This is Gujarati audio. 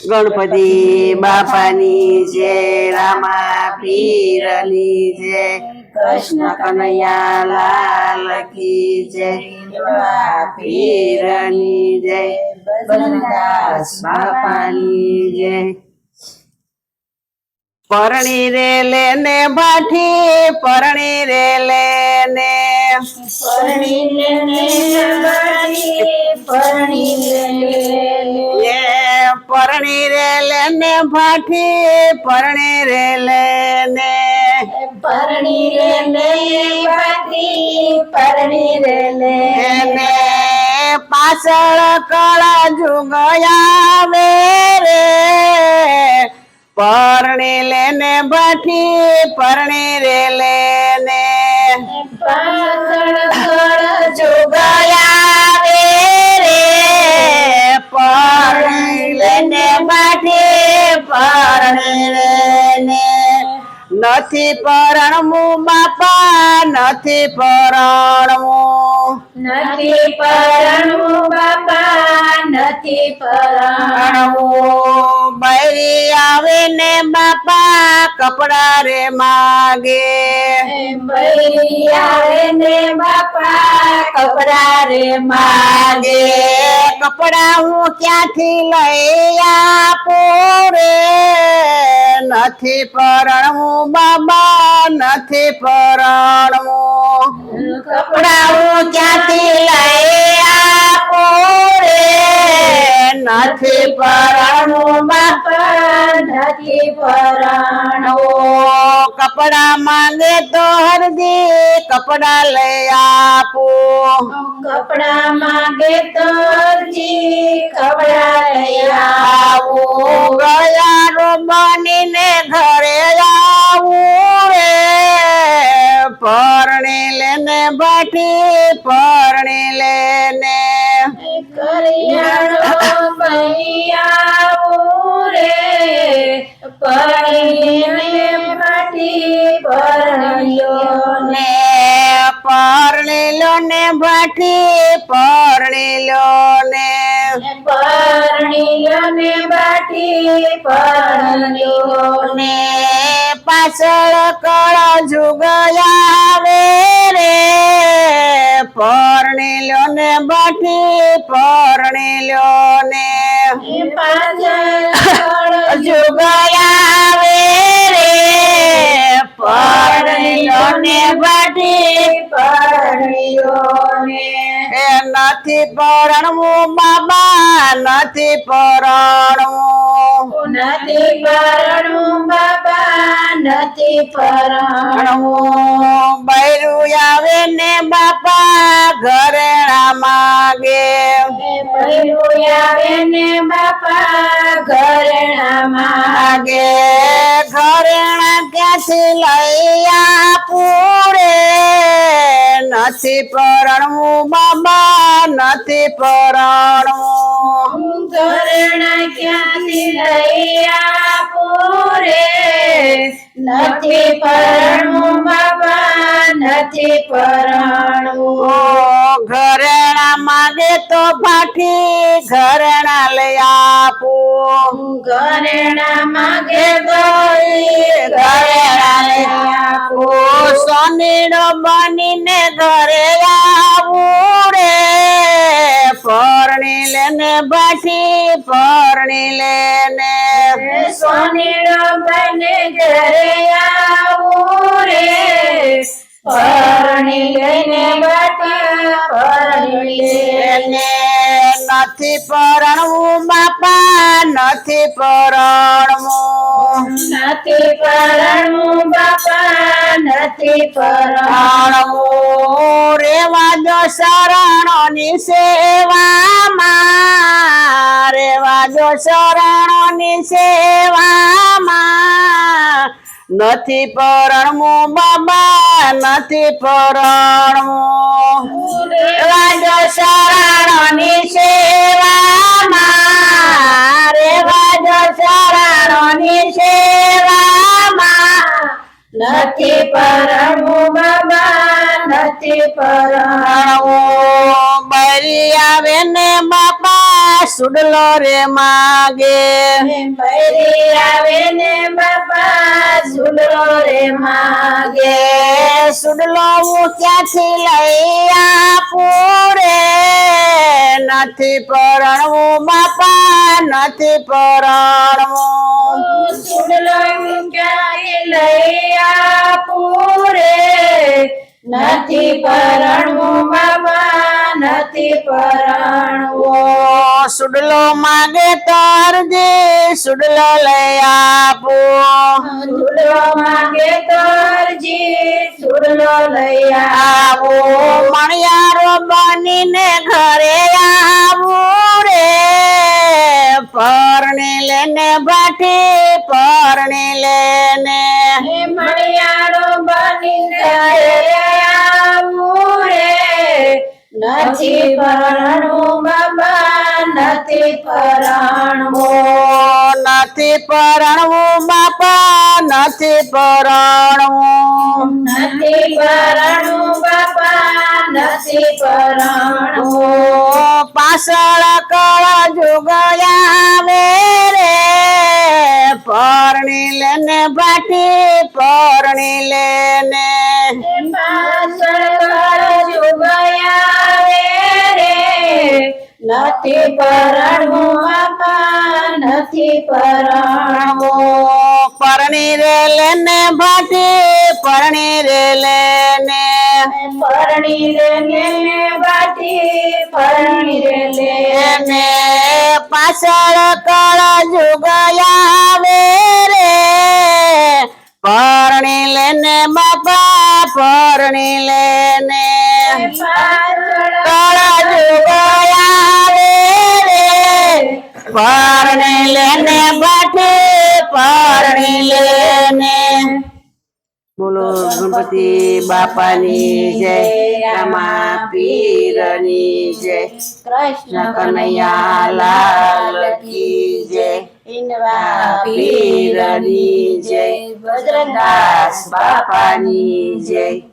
ગણપતિ બાપાની જય રામા પીરની જય કૃષ્ણ કનૈયા લાલ કી જય પીરની જય બનદાસ બાપાની જય પરણી રે લેને ભાઠી, પરણી રે લેને એ પરણી રે લેને ભાઠી પરણી રે લેને ને પાછળ કળા જુગયા વે રે. પરણી લેને ભાઠી પરણી રે લેને નથી પરણવું બાપા નથી પરણવું. નથી પરણવું બાપા નથી પરણવું. બૈરી આવે ને બાપા કપડા રે માગે. બૈરી આવે ને બાપા કપડા રે માગે. કપડા હું ક્યાંથી લઈ આપું રે? નથી પરણવું બાબા નથી પરણવું. કપડાઓ ક્યાંથી લઈ નથી પરણવું બાપા નથી કપડા માંગે તો હરદી કપડા લઈ આપો. કપડા માંગે તો જી કપડા લઈ આવો આવું ગયા રો બનીને ઘરે આવું રે. પરણી લેને બાટી પરણી લેને બની આવું રે પરણીને માટી પરણ્યો ને પરણી લો ને ને પાછળ કળ જુગયા રે. પરણી લો ને બાટી પરણી લો ને. જુગયા વે રે. પરણી ને બાટી પરણ્યો ને. એ નથી પરણવું બાબા નથી પરણવું. નથી પરણવું. નથી પરણવો બૈરું આવે ને બાપા ઘરે માગે. ભૈરું આવે ને બાપા ઘરેણામાં માગે. ઘરેણા ક્યાંથી લઈ પૂરે નથી પરણવું બાબા નથી પરણવું. ઘરેણા ક્યાંથી લઈ નથી પરણું બાબા નથી પરણું. ઘરેણા માગે તો પાઠી ઘરેણા લઈ આપો. ઘરેણા માગે તો ઘરેણા લઈ આપું. સોનીડો બનીને ઘરે આવું રે. પરણી લેને બાઠી પરણી લેને સોનેડો બને ઘરે આવું રે. પરણી લઈને બાટા પરણી લઈને નથી પરણવું બાપા નથી પરણવું. નથી પરણવું બાપા નથી પરણવું. રેવા જો શરણોની સેવામાં. રેવા શરણો ની સેવામાં નથી પરણવું બાબા નથી પરણવું. રેવા શરણો ની સેવામાં નથી બાબા નથી પરણવું બરિયા બરી આવે ને બાપા સુડલો રે માગે. બરિયા આવે ને બાપા સુડલો રે માગે. સુડલો હું ક્યાંથી લઈ આપું રે? નથી પરણવું બાપા નથી પરણવું. સુડલો નથી પરણવું બાબા નથી પરણવો. સુડલો માગે તરજી સુડલો લઈ આપો. સુડલો માગે તરજી સુડલો લઈ આવો મણિયારો બનીને ઘરે આવો રે. પરણી લેને ભાઠી પરણી લેને. મણિયારો નથી પરણવું બાબા નથી પરણવું. નથી પરણવું બાપા નથી પરણવું. નથી પરણવું બાપા નથી પરણવું. પાછળ કળ જુગયા મેરે પરણી લેને ભાઠી પરણી લેને. નથી પરણવું બાપા નથી પરણવું. પરણી રે લેને ભાઠી પરણી રે લેને પરણી રે ને બાટી પરણી રે લે એને પાછળ કળ જુગયા વે રે. પરણી લેને બાપા પરણી લેને પરણી લેને બોલો ગણપતિ બાપાની જય, રામા પીરની જય, કૃષ્ણ કનૈયા લાલ કી જય ઇન્વા પીરની જય બજરંગદાસ બાપાની જય.